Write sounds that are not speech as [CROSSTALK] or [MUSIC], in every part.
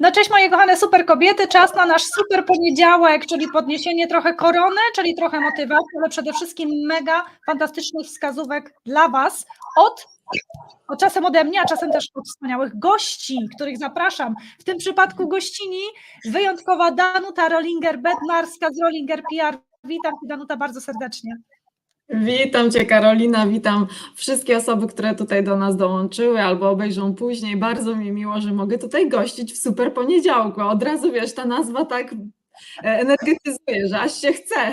No cześć moje kochane super kobiety, czas na nasz super poniedziałek, czyli podniesienie trochę korony, czyli trochę motywacji, ale przede wszystkim mega fantastycznych wskazówek dla Was od, od czasem ode mnie, a czasem też od wspaniałych gości, których zapraszam. W tym przypadku gościni wyjątkowa Danuta Rollinger-Bednarska z Rollinger PR. Witam Cię Danuta bardzo serdecznie. Witam Cię Karolina, witam wszystkie osoby, które tutaj do nas dołączyły albo obejrzą później. Bardzo mi miło, że mogę tutaj gościć w super poniedziałku. Od razu wiesz, ta nazwa tak energetyzuje, że aż się chce.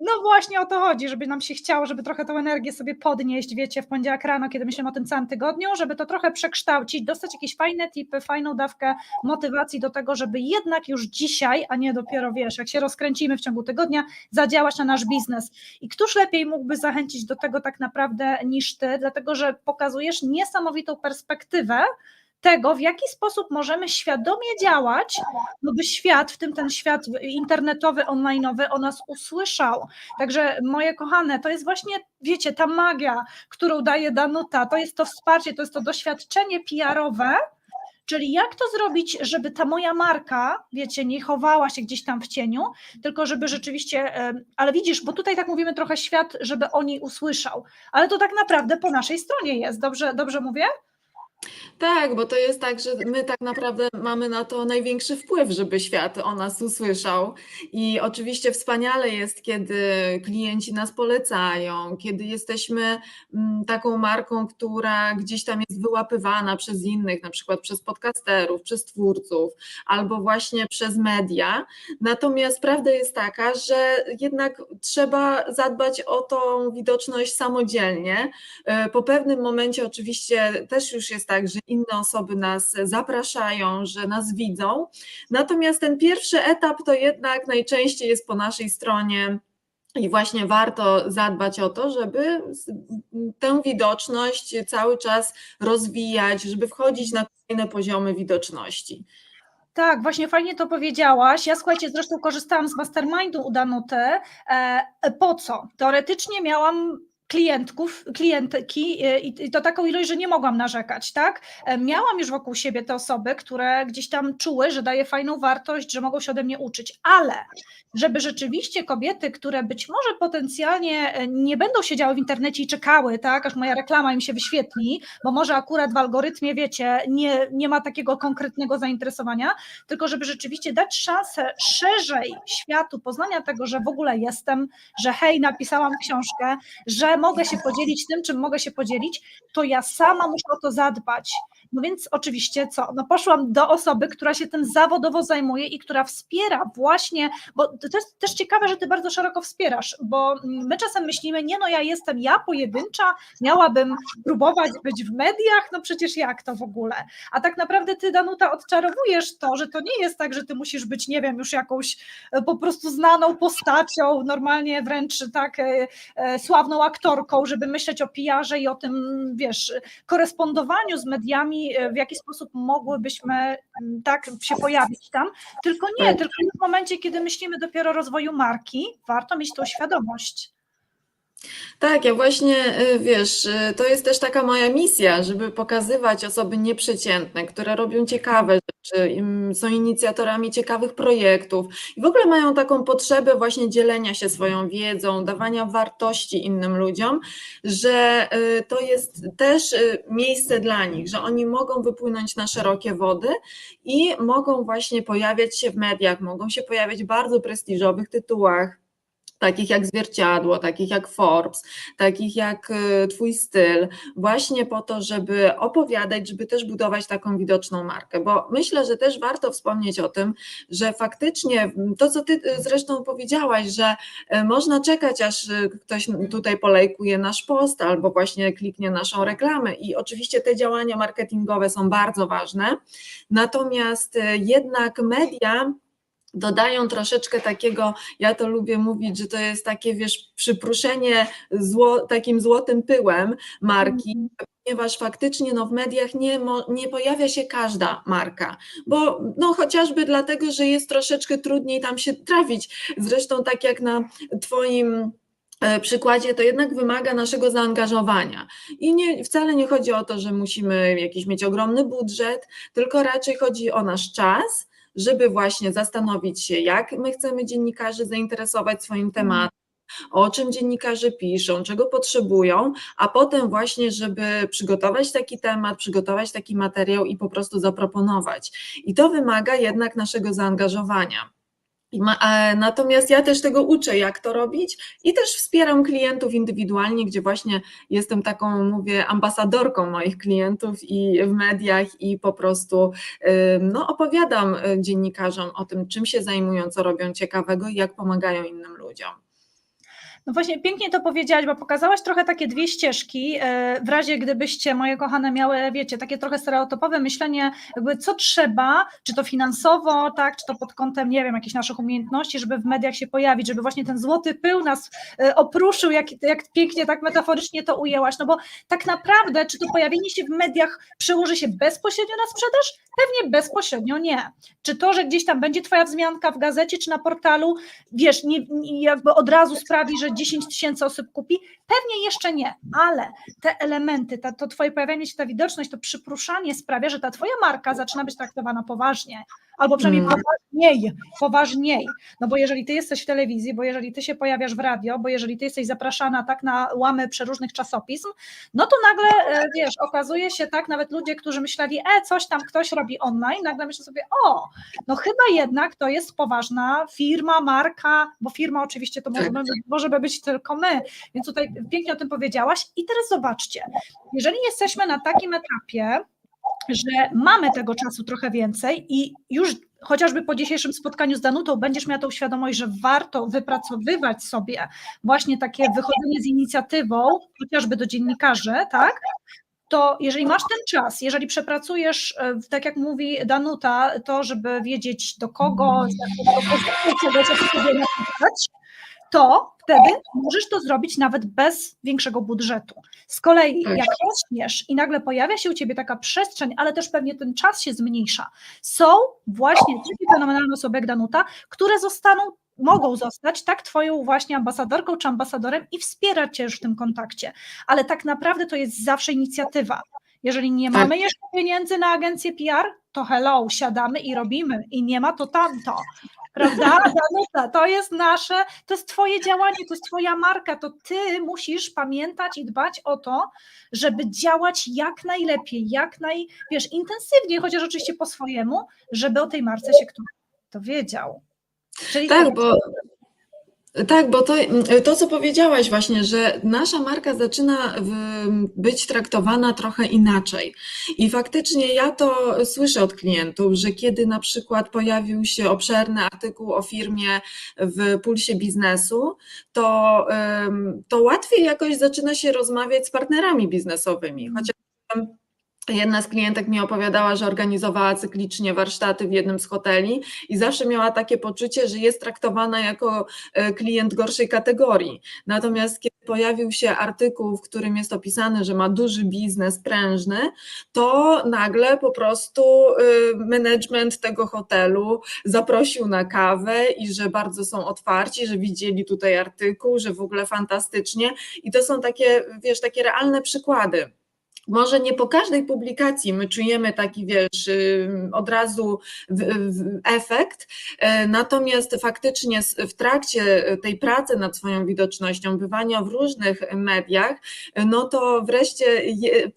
No właśnie o to chodzi, żeby nam się chciało, żeby trochę tą energię sobie podnieść, wiecie, w poniedziałek rano, kiedy myślimy o tym całym tygodniu, żeby to trochę przekształcić, dostać jakieś fajne tipy, fajną dawkę motywacji do tego, żeby jednak już dzisiaj, a nie dopiero, wiesz, jak się rozkręcimy w ciągu tygodnia, zadziałać na nasz biznes. I któż lepiej mógłby zachęcić do tego tak naprawdę niż ty, dlatego że pokazujesz niesamowitą perspektywę, tego, w jaki sposób możemy świadomie działać, no by świat, w tym ten świat internetowy, onlineowy, o nas usłyszał. Także moje kochane, to jest właśnie, wiecie, ta magia, którą daje Danuta, to jest to wsparcie, to jest to doświadczenie PR-owe, Czyli jak to zrobić, żeby ta moja marka, wiecie, nie chowała się gdzieś tam w cieniu, tylko żeby rzeczywiście, ale widzisz, bo tutaj tak mówimy trochę świat, żeby o niej usłyszał, ale to tak naprawdę po naszej stronie jest, dobrze, dobrze mówię? Tak, bo to jest tak, że my tak naprawdę mamy na to największy wpływ, żeby świat o nas usłyszał. I oczywiście wspaniale jest, kiedy klienci nas polecają, kiedy jesteśmy mm, taką marką, która gdzieś tam jest wyłapywana przez innych, na przykład przez podcasterów, przez twórców, albo właśnie przez media. Natomiast prawda jest taka, że jednak trzeba zadbać o tą widoczność samodzielnie. E, po pewnym momencie oczywiście też już jest tak, że inne osoby nas zapraszają, że nas widzą. Natomiast ten pierwszy etap to jednak najczęściej jest po naszej stronie. I właśnie warto zadbać o to, żeby tę widoczność cały czas rozwijać, żeby wchodzić na kolejne poziomy widoczności. Tak, właśnie fajnie to powiedziałaś. Ja słuchajcie, zresztą korzystałam z mastermindu u Danuty. E, po co? Teoretycznie miałam klientków, klientki e, i to taką ilość, że nie mogłam narzekać, tak? E, miałam już wokół siebie te osoby, które gdzieś tam czuły, że daje fajną wartość, że mogą się ode mnie uczyć, ale żeby rzeczywiście kobiety, które być może potencjalnie e, nie będą siedziały w internecie i czekały, tak, aż moja reklama im się wyświetli, bo może akurat w algorytmie, wiecie, nie, nie ma takiego konkretnego zainteresowania, tylko żeby rzeczywiście dać szansę szerzej światu poznania tego, że w ogóle jestem, że hej, napisałam książkę, że mogę się podzielić tym, czym mogę się podzielić, to ja sama muszę o to zadbać. No więc oczywiście co? No poszłam do osoby, która się tym zawodowo zajmuje i która wspiera właśnie, bo to jest też ciekawe, że ty bardzo szeroko wspierasz, bo my czasem myślimy, nie no ja jestem ja pojedyncza, miałabym próbować być w mediach, no przecież jak to w ogóle? A tak naprawdę ty Danuta odczarowujesz to, że to nie jest tak, że ty musisz być, nie wiem, już jakąś e, po prostu znaną postacią, normalnie wręcz tak e, e, sławną aktorką, żeby myśleć o pijarze i o tym, wiesz, korespondowaniu z mediami, w jaki sposób mogłybyśmy tak się pojawić tam, tylko nie, tylko w momencie, kiedy myślimy dopiero dopiero rozwoju marki, warto mieć tą świadomość. Tak, ja właśnie, y, wiesz, y, to jest też taka moja misja, żeby pokazywać osoby nieprzeciętne, które robią ciekawe rzeczy, są inicjatorami ciekawych projektów i w ogóle mają taką potrzebę właśnie dzielenia się swoją wiedzą, dawania wartości innym ludziom, że y, to jest też miejsce dla nich, że oni mogą wypłynąć na szerokie wody i mogą właśnie pojawiać się w mediach, mogą się pojawiać w bardzo prestiżowych tytułach takich jak Zwierciadło, takich jak Forbes, takich jak y, Twój styl, właśnie po to, żeby opowiadać, żeby też budować taką widoczną markę, bo myślę, że też warto wspomnieć o tym, że faktycznie to, co Ty y, zresztą powiedziałaś, że y, można czekać, aż ktoś tutaj polejkuje nasz post albo właśnie kliknie naszą reklamę. I oczywiście te działania marketingowe są bardzo ważne, natomiast jednak media dodają troszeczkę takiego, ja to lubię mówić, że to jest takie, wiesz, przypruszenie zło, takim złotym pyłem marki, mm ponieważ faktycznie no, w mediach nie, nie pojawia się każda marka, bo no, chociażby dlatego, że jest troszeczkę trudniej tam się trafić. Zresztą tak jak na Twoim e, przykładzie, to jednak wymaga naszego zaangażowania. I nie, wcale nie chodzi o to, że musimy jakiś mieć ogromny budżet, tylko raczej chodzi o nasz czas, żeby właśnie zastanowić się, jak my chcemy dziennikarzy zainteresować swoim tematem, o czym dziennikarze piszą, czego potrzebują, a potem właśnie, żeby przygotować taki temat, przygotować taki materiał i po prostu zaproponować. I to wymaga jednak naszego zaangażowania. Natomiast ja też tego uczę, jak to robić i też wspieram klientów indywidualnie, gdzie właśnie jestem taką, mówię, ambasadorką moich klientów i w mediach i po prostu no, opowiadam y, dziennikarzom o tym, czym się zajmują, co robią ciekawego i jak pomagają innym ludziom. No właśnie, pięknie to powiedziałaś, bo pokazałaś trochę takie dwie ścieżki, e, w razie gdybyście, moje kochane, miały, wiecie, takie trochę stereotypowe myślenie, jakby co trzeba, czy to finansowo, tak, czy to pod kątem, nie wiem, jakichś naszych umiejętności, żeby w mediach się pojawić, żeby właśnie ten złoty pył nas e, opruszył, jak, jak pięknie, tak metaforycznie to ujęłaś, no bo tak naprawdę, czy to pojawienie się w mediach przełoży się bezpośrednio na sprzedaż? Pewnie bezpośrednio nie. Czy to, że gdzieś tam będzie twoja wzmianka w gazecie czy na portalu, wiesz, nie, nie, jakby od razu sprawi, że 10 tysięcy osób kupi? Pewnie jeszcze nie, ale te elementy, ta, to twoje pojawianie się, ta widoczność, to przypruszanie sprawia, że ta twoja marka zaczyna być traktowana poważnie, albo przynajmniej Mm. poważniej, poważniej, no bo jeżeli ty jesteś w telewizji, bo jeżeli ty się pojawiasz w radio, bo jeżeli ty jesteś zapraszana tak na łamy przeróżnych czasopism, no to nagle, e, wiesz, okazuje się tak, nawet ludzie, którzy myśleli, e, coś tam ktoś robi online, nagle myślą sobie, o, no chyba jednak to jest poważna firma, marka, bo firma oczywiście to Tak. możemy, możemy być tylko my, więc tutaj pięknie o tym powiedziałaś i teraz zobaczcie, jeżeli jesteśmy na takim etapie, że mamy tego czasu trochę więcej i już chociażby po dzisiejszym spotkaniu z Danutą będziesz miała tą świadomość, że warto wypracowywać sobie właśnie takie wychodzenie z inicjatywą, chociażby do dziennikarzy, tak? To jeżeli masz ten czas, jeżeli przepracujesz, e, tak jak mówi Danuta, to, żeby wiedzieć do kogo, z jakiego poziomu czegoś jak sobie napisać, to wtedy możesz to zrobić nawet bez większego budżetu. Z kolei, Tak. jak rośniesz i nagle pojawia się u ciebie taka przestrzeń, ale też pewnie ten czas się zmniejsza, są właśnie takie fenomenalne osoby jak Danuta, które zostaną, mogą zostać tak twoją właśnie ambasadorką czy ambasadorem i wspierać cię już w tym kontakcie. Ale tak naprawdę to jest zawsze inicjatywa. Jeżeli nie Tak. mamy jeszcze pieniędzy na agencję PR, to hello, siadamy i robimy. I nie ma to tamto. Prawda, [LAUGHS] Danuta? To jest nasze, to jest Twoje działanie, to jest Twoja marka. To Ty musisz pamiętać i dbać o to, żeby działać jak najlepiej, jak naj, wiesz, intensywniej, chociaż oczywiście po swojemu, żeby o tej marce się ktoś dowiedział. Czyli Tak, bo tak, bo to, to, co powiedziałaś właśnie, że nasza marka zaczyna w- być traktowana trochę inaczej. I faktycznie ja to słyszę od klientów, że kiedy na przykład pojawił się obszerny artykuł o firmie w pulsie biznesu, to, to łatwiej jakoś zaczyna się rozmawiać z partnerami biznesowymi. Chociaż Jedna z klientek mi opowiadała, że organizowała cyklicznie warsztaty w jednym z hoteli i zawsze miała takie poczucie, że jest traktowana jako e, klient gorszej kategorii. Natomiast kiedy pojawił się artykuł, w którym jest opisane, że ma duży biznes prężny, to nagle po prostu e, management tego hotelu zaprosił na kawę i że bardzo są otwarci, że widzieli tutaj artykuł, że w ogóle fantastycznie. I to są takie, wiesz, takie realne przykłady. Może nie po każdej publikacji my czujemy taki, wiesz, od razu w, w efekt, e, natomiast faktycznie w trakcie tej pracy nad swoją widocznością, bywania w różnych mediach, e, no to wreszcie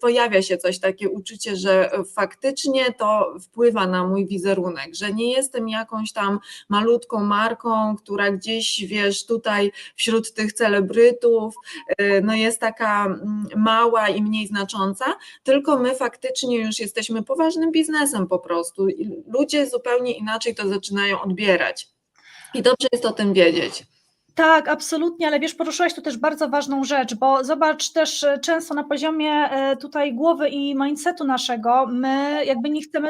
pojawia się coś takie uczucie, że faktycznie to wpływa na mój wizerunek, że nie jestem jakąś tam malutką marką, która gdzieś, wiesz, tutaj wśród tych celebrytów, e, no jest taka mm, mała i mniej znacząca, tylko my faktycznie już jesteśmy poważnym biznesem po prostu. I ludzie zupełnie inaczej to zaczynają odbierać. I dobrze jest o tym wiedzieć. Tak, absolutnie, ale wiesz, poruszyłaś tu też bardzo ważną rzecz, bo zobacz też e, często na poziomie e, tutaj głowy i mindsetu naszego, my jakby nie chcemy,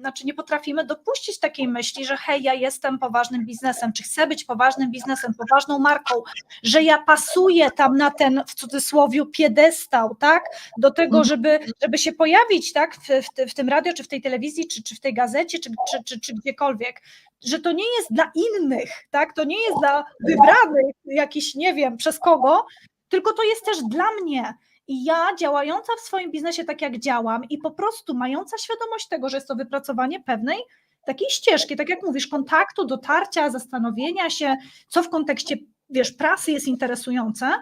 znaczy nie potrafimy dopuścić takiej myśli, że hej, ja jestem poważnym biznesem, czy chcę być poważnym biznesem, poważną marką, że ja pasuję tam na ten, w cudzysłowie, piedestał, tak, do tego, Mhm. żeby, żeby się pojawić, tak, w, w, w tym radio, czy w tej telewizji, czy, czy w tej gazecie, czy, czy, czy, czy gdziekolwiek, że to nie jest dla innych, tak? To nie jest dla wybranych, napisany jakiś, nie wiem, przez kogo, tylko to jest też dla mnie. I ja działająca w swoim biznesie tak jak działam i po prostu mająca świadomość tego, że jest to wypracowanie pewnej takiej ścieżki, tak jak mówisz, kontaktu, dotarcia, zastanowienia się, co w kontekście, wiesz, prasy jest interesujące,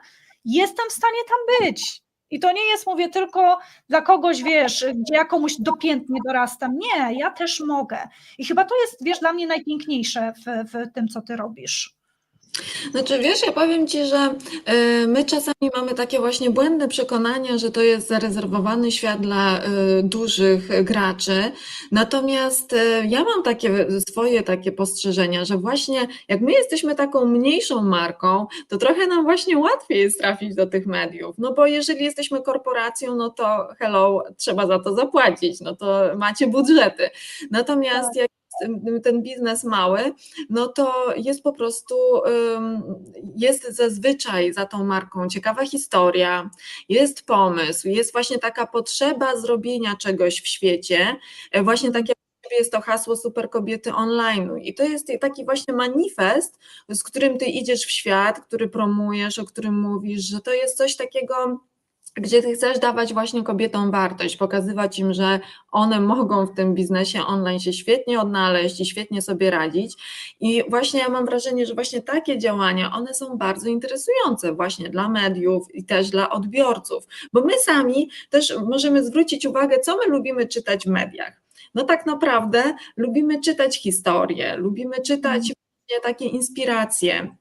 jestem w stanie tam być. I to nie jest, mówię, tylko dla kogoś, wiesz, gdzie ja komuś dopiętnie dorastam. Nie, ja też mogę. I chyba to jest, wiesz, dla mnie najpiękniejsze w, w tym, co ty robisz. Znaczy, wiesz, ja powiem Ci, że y, my czasami mamy takie właśnie błędne przekonania, że to jest zarezerwowany świat dla y, dużych graczy. Natomiast y, ja mam takie swoje takie postrzeżenia, że właśnie jak my jesteśmy taką mniejszą marką, to trochę nam właśnie łatwiej jest trafić do tych mediów. No bo jeżeli jesteśmy korporacją, no to hello, trzeba za to zapłacić, no to macie budżety. Natomiast jak ten- biznes mały, no to jest po prostu, jest zazwyczaj za tą marką ciekawa historia, jest pomysł, jest właśnie taka potrzeba zrobienia czegoś w świecie, e, właśnie tak ciebie jest to hasło Super Kobiety Online i to jest taki właśnie manifest, z którym ty idziesz w świat, który promujesz, o którym mówisz, że to jest coś takiego, gdzie ty chcesz dawać właśnie kobietom wartość, pokazywać im, że one mogą w tym biznesie online się świetnie odnaleźć i świetnie sobie radzić. I właśnie ja mam wrażenie, że właśnie takie działania, one są bardzo interesujące właśnie dla mediów i też dla odbiorców, bo my sami też możemy zwrócić uwagę, co my lubimy czytać w mediach. No tak naprawdę lubimy czytać historie, lubimy czytać właśnie takie inspiracje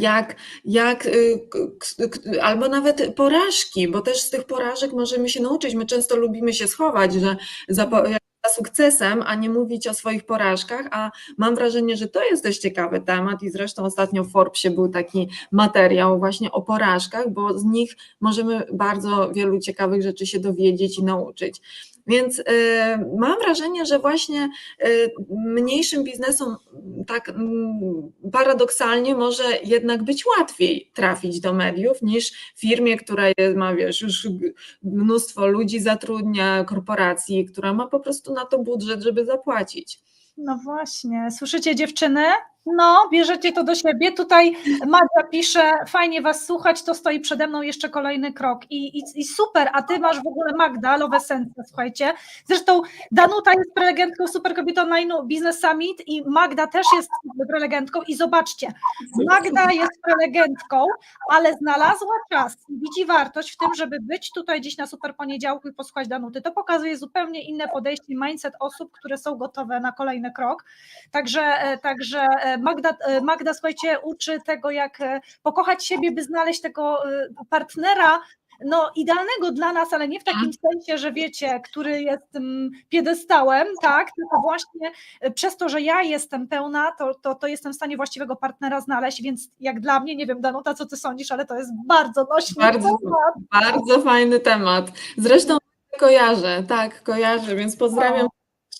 jak, jak y, k- k- albo nawet porażki, bo też z tych porażek możemy się nauczyć. My często lubimy się schować, że za, za sukcesem, a nie mówić o swoich porażkach, a mam wrażenie, że to jest też ciekawy temat i zresztą ostatnio w Forbesie był taki materiał właśnie o porażkach, bo z nich możemy bardzo wielu ciekawych rzeczy się dowiedzieć i nauczyć. Więc y, mam wrażenie, że właśnie y, mniejszym biznesom tak mm, paradoksalnie może jednak być łatwiej trafić do mediów niż firmie, która ma wiesz, już mnóstwo ludzi zatrudnia, korporacji, która ma po prostu na to budżet, żeby zapłacić. No właśnie, słyszycie dziewczyny? No, bierzecie to do siebie. Tutaj Magda pisze, fajnie was słuchać, to stoi przede mną jeszcze kolejny krok. I, i, i super, a ty masz w ogóle Magda, Love Essence, słuchajcie. Zresztą Danuta jest prelegentką Super Kobiet Online Business Summit i Magda też jest prelegentką i zobaczcie, Magda jest prelegentką, ale znalazła czas i widzi wartość w tym, żeby być tutaj dziś na Super Poniedziałku i posłuchać Danuty. To pokazuje zupełnie inne podejście mindset osób, które są gotowe na kolejny krok. Także, e, także e, Magda, e, Magda, słuchajcie, uczy tego, jak e, pokochać siebie, by znaleźć tego e, partnera, no, idealnego dla nas, ale nie w takim sensie, że wiecie, który jest tym piedestałem, tak, tylko właśnie przez to, że ja jestem pełna, to, to, to jestem w stanie właściwego partnera znaleźć, więc jak dla mnie, nie wiem, Danuta, co ty sądzisz, ale to jest bardzo nośny Bardzo, temat. bardzo fajny temat. Zresztą kojarzę, tak, kojarzę, więc pozdrawiam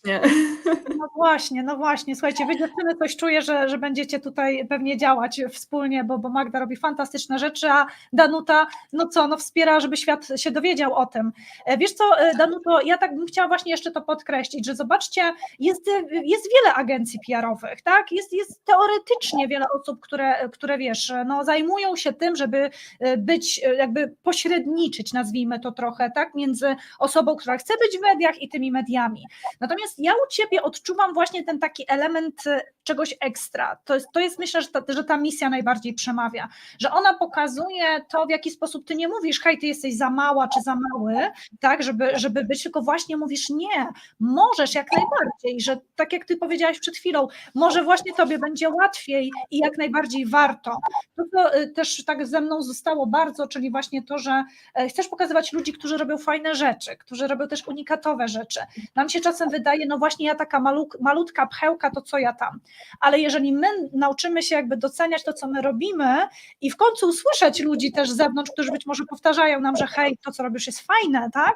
serdecznie. [LAUGHS] No właśnie, no właśnie. Słuchajcie, wy dziewczyny coś czuję, że, że będziecie tutaj pewnie działać wspólnie, bo, bo Magda robi fantastyczne rzeczy, a Danuta, no co, no wspiera, żeby świat się dowiedział o tym. E, Wiesz co, e, Danuto, ja tak bym chciała właśnie jeszcze to podkreślić, że zobaczcie, jest, jest wiele agencji PR-owych, tak? Jest, jest teoretycznie wiele osób, które, które wiesz, no zajmują się tym, żeby e, być, jakby pośredniczyć, nazwijmy to trochę, tak? Między osobą, która chce być w mediach i tymi mediami. Natomiast ja u Ciebie odczuwam właśnie ten taki element e, czegoś ekstra. To jest, to jest myślę, że ta, że ta misja najbardziej przemawia, że ona pokazuje to, w jaki sposób Ty nie mówisz, hej, Ty jesteś za mała czy za mały, tak, żeby, żeby być, tylko właśnie mówisz, nie, możesz jak najbardziej, że tak jak Ty powiedziałaś przed chwilą, może właśnie Tobie będzie łatwiej i jak najbardziej warto. To, co e, też tak ze mną zostało bardzo, czyli właśnie to, że e, chcesz pokazywać ludzi, którzy robią fajne rzeczy, którzy robią też unikatowe rzeczy. Nam się czasem wydaje, no właśnie ja taka maluk, malutka pchełka, to co ja tam. Ale jeżeli my nauczymy się jakby doceniać to, co my robimy i w końcu usłyszeć ludzi też z zewnątrz, którzy być może powtarzają nam, że hej, to co robisz jest fajne, tak?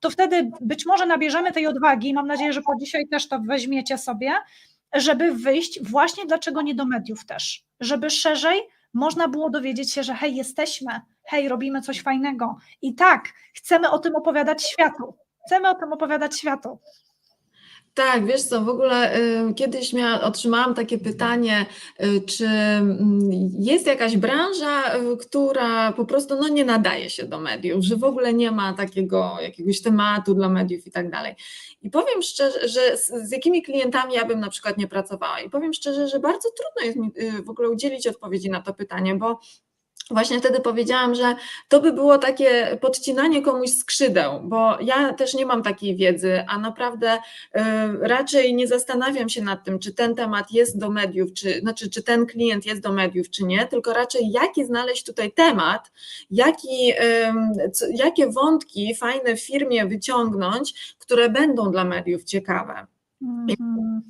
To wtedy być może nabierzemy tej odwagi, i mam nadzieję, że po dzisiaj też to weźmiecie sobie, żeby wyjść właśnie dlaczego nie do mediów też, żeby szerzej można było dowiedzieć się, że hej, jesteśmy, hej, robimy coś fajnego i tak, chcemy o tym opowiadać światu, chcemy o tym opowiadać światu. Tak, wiesz co, w ogóle y, kiedyś mia, otrzymałam takie pytanie, y, czy mm, jest jakaś branża, y, która po prostu no, nie nadaje się do mediów, że w ogóle nie ma takiego jakiegoś tematu dla mediów i tak dalej. I powiem szczerze, że z, z jakimi klientami ja bym na przykład nie pracowała. I powiem szczerze, że bardzo trudno jest mi y, w ogóle udzielić odpowiedzi na to pytanie, bo Właśnie wtedy powiedziałam, że to by było takie podcinanie komuś skrzydeł, bo ja też nie mam takiej wiedzy, a naprawdę y, raczej nie zastanawiam się nad tym, czy ten temat jest do mediów, czy, znaczy, czy ten klient jest do mediów, czy nie, tylko raczej jaki znaleźć tutaj temat, jaki, y, co, jakie wątki fajne w firmie wyciągnąć, które będą dla mediów ciekawe Mhm.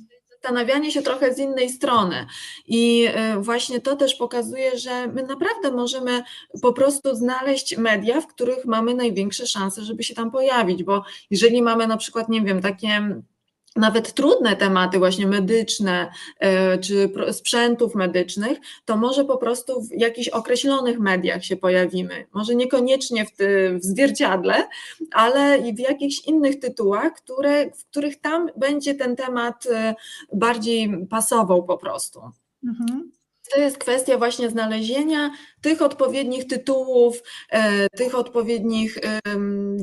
Zastanawianie się trochę z innej strony. I e, właśnie to też pokazuje, że my naprawdę możemy po prostu znaleźć media, w których mamy największe szanse, żeby się tam pojawić, bo jeżeli mamy na przykład, nie wiem, takie nawet trudne tematy właśnie medyczne e, czy sprzętów medycznych, to może po prostu w jakichś określonych mediach się pojawimy. Może niekoniecznie w, ty, w zwierciadle, ale i w jakichś innych tytułach, które, w których tam będzie ten temat e, bardziej pasował po prostu. Mhm. To jest kwestia właśnie znalezienia tych odpowiednich tytułów, e, tych odpowiednich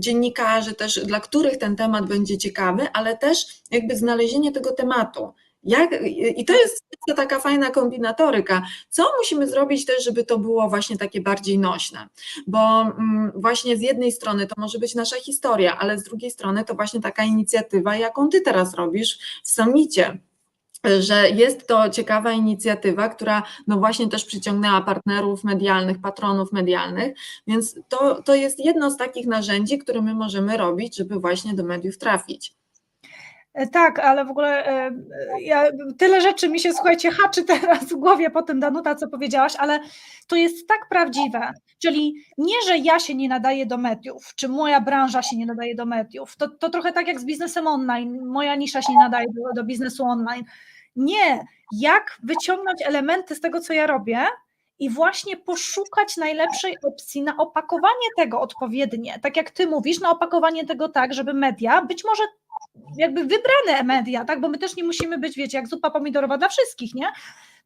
dziennikarzy też, dla których ten temat będzie ciekawy, ale też jakby znalezienie tego tematu. Jak, I to jest taka fajna kombinatoryka. Co musimy zrobić też, żeby to było właśnie takie bardziej nośne? Bo mm, właśnie z jednej strony to może być nasza historia, ale z drugiej strony to właśnie taka inicjatywa, jaką ty teraz robisz w Samicie że jest to ciekawa inicjatywa, która no właśnie też przyciągnęła partnerów medialnych, patronów medialnych, więc to, to jest jedno z takich narzędzi, które my możemy robić, żeby właśnie do mediów trafić. E, Tak, ale w ogóle e, e, ja, tyle rzeczy mi się, słuchajcie, haczy teraz w głowie po tym, Danuta, co powiedziałaś, ale to jest tak prawdziwe. Czyli nie, że ja się nie nadaję do mediów, czy moja branża się nie nadaje do mediów. To, to trochę tak jak z biznesem online. Moja nisza się nie nadaje do, do biznesu online. Nie, jak wyciągnąć elementy z tego, co ja robię i właśnie poszukać najlepszej opcji na opakowanie tego odpowiednie. Tak jak ty mówisz, na opakowanie tego tak, żeby media, być może jakby wybrane media, tak? Bo my też nie musimy być, wiecie, jak zupa pomidorowa dla wszystkich, nie?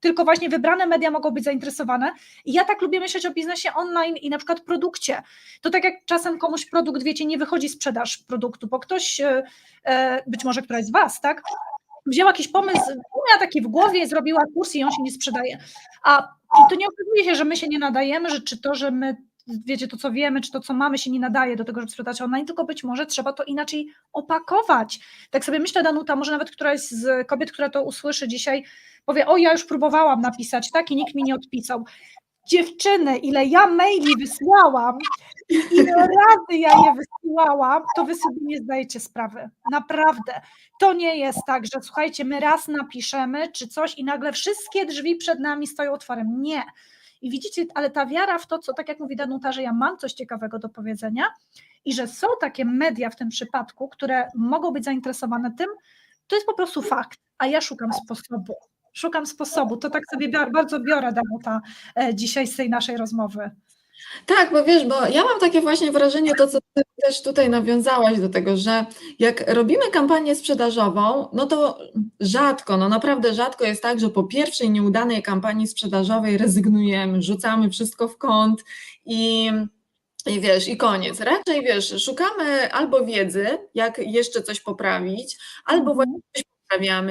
Tylko właśnie wybrane media mogą być zainteresowane. I ja tak lubię myśleć o biznesie online i na przykład produkcie. To tak jak czasem komuś produkt, wiecie, nie wychodzi sprzedaż produktu, bo ktoś, e, e, być może któraś z Was, tak? Wzięła jakiś pomysł, miała taki w głowie, zrobiła kurs i on się nie sprzedaje. A to nie okazuje się, że my się nie nadajemy, że czy to, że my wiecie, to co wiemy, czy to co mamy się nie nadaje do tego, żeby sprzedać online, tylko być może trzeba to inaczej opakować. Tak sobie myślę, Danuta, może nawet któraś z kobiet, która to usłyszy dzisiaj, powie, o ja już próbowałam napisać, tak, i nikt mi nie odpisał. Dziewczyny, ile ja maili wysłałam, i ile razy ja je wysyłałam, to wy sobie nie zdajecie sprawy. Naprawdę. To nie jest tak, że słuchajcie, my raz napiszemy czy coś i nagle wszystkie drzwi przed nami stoją otworem. Nie. I widzicie, ale ta wiara w to, co tak jak mówi Danuta, że ja mam coś ciekawego do powiedzenia i że są takie media w tym przypadku, które mogą być zainteresowane tym, to jest po prostu fakt, a ja szukam sposobu. Szukam sposobu. To tak sobie bardzo biorę, Danuta, e, dzisiaj z tej naszej rozmowy. Tak, bo wiesz, bo ja mam takie właśnie wrażenie, to co ty też tutaj nawiązałaś do tego, że jak robimy kampanię sprzedażową, no to rzadko, no naprawdę rzadko jest tak, że po pierwszej nieudanej kampanii sprzedażowej rezygnujemy, rzucamy wszystko w kąt i i wiesz, i koniec. Raczej wiesz, szukamy albo wiedzy, jak jeszcze coś poprawić, albo właśnie coś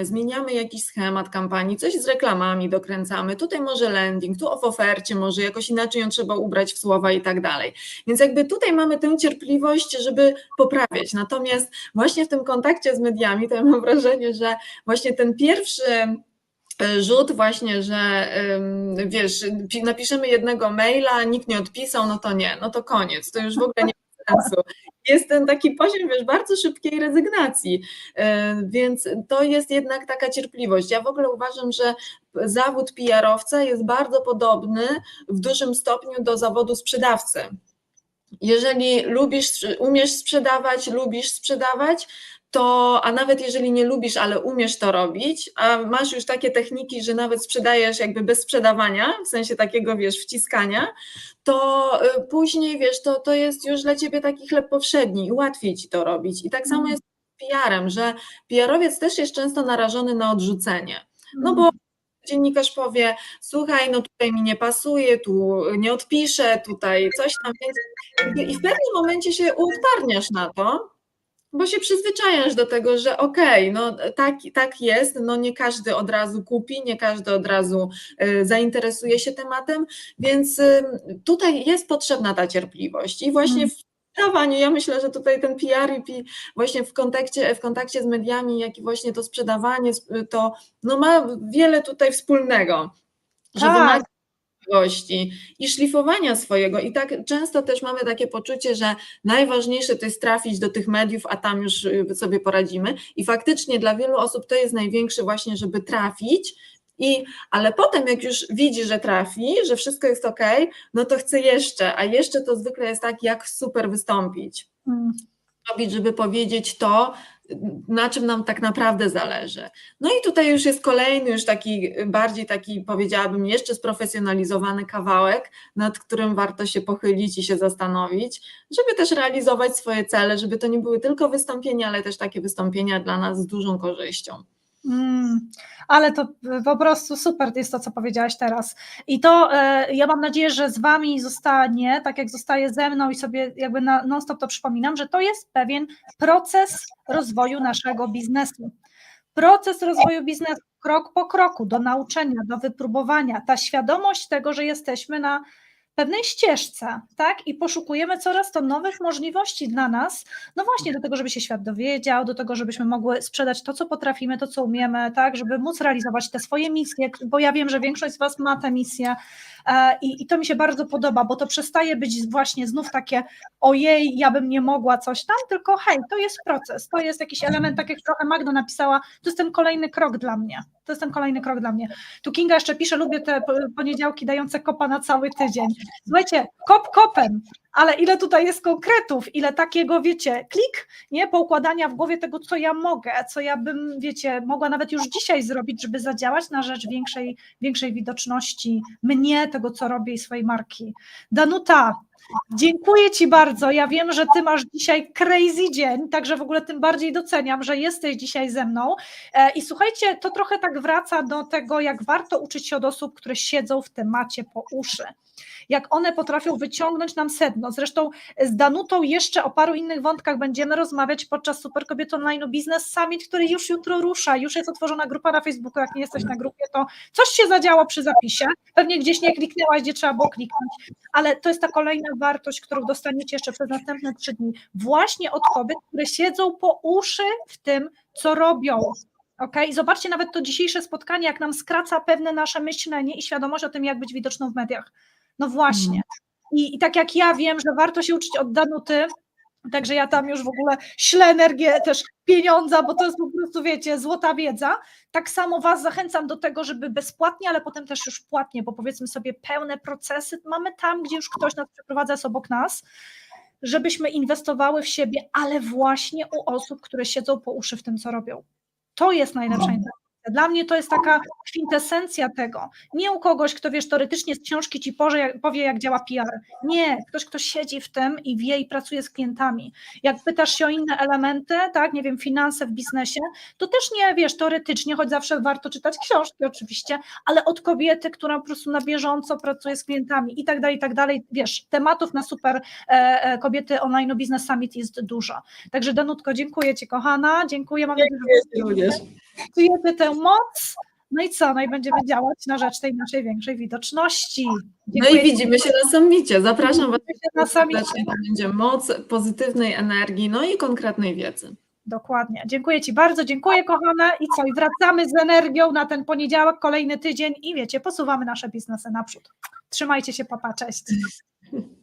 zmieniamy jakiś schemat kampanii, coś z reklamami dokręcamy. Tutaj może landing, tu w ofercie może jakoś inaczej ją trzeba ubrać w słowa i tak dalej. Więc jakby tutaj mamy tę cierpliwość, żeby poprawiać. Natomiast właśnie w tym kontakcie z mediami, to ja mam wrażenie, że właśnie ten pierwszy e, rzut właśnie, że wiesz, pi- napiszemy jednego maila, nikt nie odpisał, no to nie, no to koniec, to już w ogóle nie sensu. Jest ten taki poziom, wiesz, bardzo szybkiej rezygnacji, e, więc to jest jednak taka cierpliwość. Ja w ogóle uważam, że zawód PR-owca jest bardzo podobny w dużym stopniu do zawodu sprzedawcy. Jeżeli lubisz, umiesz sprzedawać, lubisz sprzedawać, to, a nawet jeżeli nie lubisz, ale umiesz to robić, a masz już takie techniki, że nawet sprzedajesz jakby bez sprzedawania, w sensie takiego, wiesz, wciskania, to y, później, wiesz, to, to jest już dla ciebie taki chleb powszedni i łatwiej ci to robić. I tak samo Mhm. jest w PR-em, że PR-owiec też jest często narażony na odrzucenie. No Mhm. bo dziennikarz powie, słuchaj, no tutaj mi nie pasuje, tu nie odpiszę, tutaj coś tam, więc i w pewnym momencie się uodparniasz na to, bo się przyzwyczajasz do tego, że okej, no tak, tak jest, no nie każdy od razu kupi, nie każdy od razu y, zainteresuje się tematem, więc y, tutaj jest potrzebna ta cierpliwość i właśnie Mm. w dawaniu, ja myślę, że tutaj ten PR i właśnie w kontakcie, w kontakcie z mediami, jak i właśnie to sprzedawanie, sp- to no ma wiele tutaj wspólnego, że Tak. wymaga i szlifowania swojego. I tak często też mamy takie poczucie, że najważniejsze to jest trafić do tych mediów, a tam już y, sobie poradzimy. I faktycznie dla wielu osób to jest największy właśnie, żeby trafić. I, ale potem, jak już widzi, że trafi, że wszystko jest ok, no to chce jeszcze, a jeszcze to zwykle jest tak, jak super wystąpić Mm. robić, żeby powiedzieć to, na czym nam tak naprawdę zależy. No i tutaj już jest kolejny, już taki bardziej taki, powiedziałabym, jeszcze sprofesjonalizowany kawałek, nad którym warto się pochylić i się zastanowić, żeby też realizować swoje cele, żeby to nie były tylko wystąpienia, ale też takie wystąpienia dla nas z dużą korzyścią. Mm, ale to po prostu super jest to, co powiedziałaś teraz. I to e, ja mam nadzieję, że z Wami zostanie, tak jak zostaje ze mną i sobie jakby na non-stop to przypominam, że to jest pewien proces rozwoju naszego biznesu. Proces rozwoju biznesu krok po kroku, do nauczenia, do wypróbowania, ta świadomość tego, że jesteśmy na pewnej ścieżce, tak? I poszukujemy coraz to nowych możliwości dla nas, no właśnie do tego, żeby się świat dowiedział, do tego, żebyśmy mogły sprzedać to, co potrafimy, to, co umiemy, tak? Żeby móc realizować te swoje misje, bo ja wiem, że większość z Was ma te misje i, i to mi się bardzo podoba, bo to przestaje być właśnie znów takie ojej, ja bym nie mogła coś tam, tylko hej, to jest proces, to jest jakiś element, tak jak trochę Magda napisała, to jest ten kolejny krok dla mnie, to jest ten kolejny krok dla mnie. Tu Kinga jeszcze pisze, lubię te po- poniedziałki dające kopa na cały tydzień. Słuchajcie, kop kopem, ale ile tutaj jest konkretów, ile takiego, wiecie, klik, nie, poukładania w głowie tego, co ja mogę, co ja bym, wiecie, mogła nawet już dzisiaj zrobić, żeby zadziałać na rzecz większej, większej widoczności mnie, tego, co robię i swojej marki. Danuta, Dziękuję Ci bardzo. Ja wiem, że Ty masz dzisiaj crazy dzień, także w ogóle tym bardziej doceniam, że jesteś dzisiaj ze mną. E, I słuchajcie, to trochę tak wraca do tego, jak warto uczyć się od osób, które siedzą w temacie po uszy. Jak one potrafią wyciągnąć nam sedno. Zresztą z Danutą jeszcze o paru innych wątkach będziemy rozmawiać podczas Super Kobiet Online Business Summit, który już jutro rusza. Już jest otworzona grupa na Facebooku. Jak nie jesteś na grupie, to coś się zadziało przy zapisie. Pewnie gdzieś nie kliknęłaś, gdzie trzeba było kliknąć ale to jest ta kolejna wartość, którą dostaniecie jeszcze przez następne trzy dni, właśnie od kobiet, które siedzą po uszy w tym, co robią. Okay? I zobaczcie nawet to dzisiejsze spotkanie, jak nam skraca pewne nasze myślenie i świadomość o tym, jak być widoczną w mediach. No właśnie. I, I tak jak ja wiem, że warto się uczyć od Danuty, Także ja tam już w ogóle ślę energię też pieniądza, bo to jest po prostu, wiecie, złota wiedza. Tak samo Was zachęcam do tego, żeby bezpłatnie, ale potem też już płatnie, bo powiedzmy sobie pełne procesy mamy tam, gdzie już ktoś nas przeprowadza jest obok nas, żebyśmy inwestowały w siebie, ale właśnie u osób, które siedzą po uszy w tym, co robią. To jest najlepsza inwestycja. Dla mnie to jest taka kwintesencja tego. Nie u kogoś, kto wiesz, teoretycznie z książki ci powie, jak, powie, jak działa PR. Nie, ktoś, kto siedzi w tym i wie i pracuje z klientami. Jak pytasz się o inne elementy, tak, nie wiem, finanse w biznesie, to też nie wiesz, teoretycznie, choć zawsze warto czytać książki oczywiście, ale od kobiety, która po prostu na bieżąco pracuje z klientami i tak dalej, i tak dalej. Wiesz, tematów na super e, e, kobiety online business summit jest dużo. Także Danutko, dziękuję Ci kochana, dziękuję, mam nadzieję, że również. Czujecie tę moc. No i co? No i będziemy działać na rzecz tej naszej większej widoczności. No Dziękuję i widzimy się na samicie. Zapraszam Was na samicie. będzie moc pozytywnej energii, no i konkretnej wiedzy. Dokładnie. Dziękuję Ci bardzo, dziękuję kochana i co? I wracamy z energią na ten poniedziałek, kolejny tydzień i wiecie, posuwamy nasze biznesy naprzód. Trzymajcie się, papa, cześć. [LAUGHS]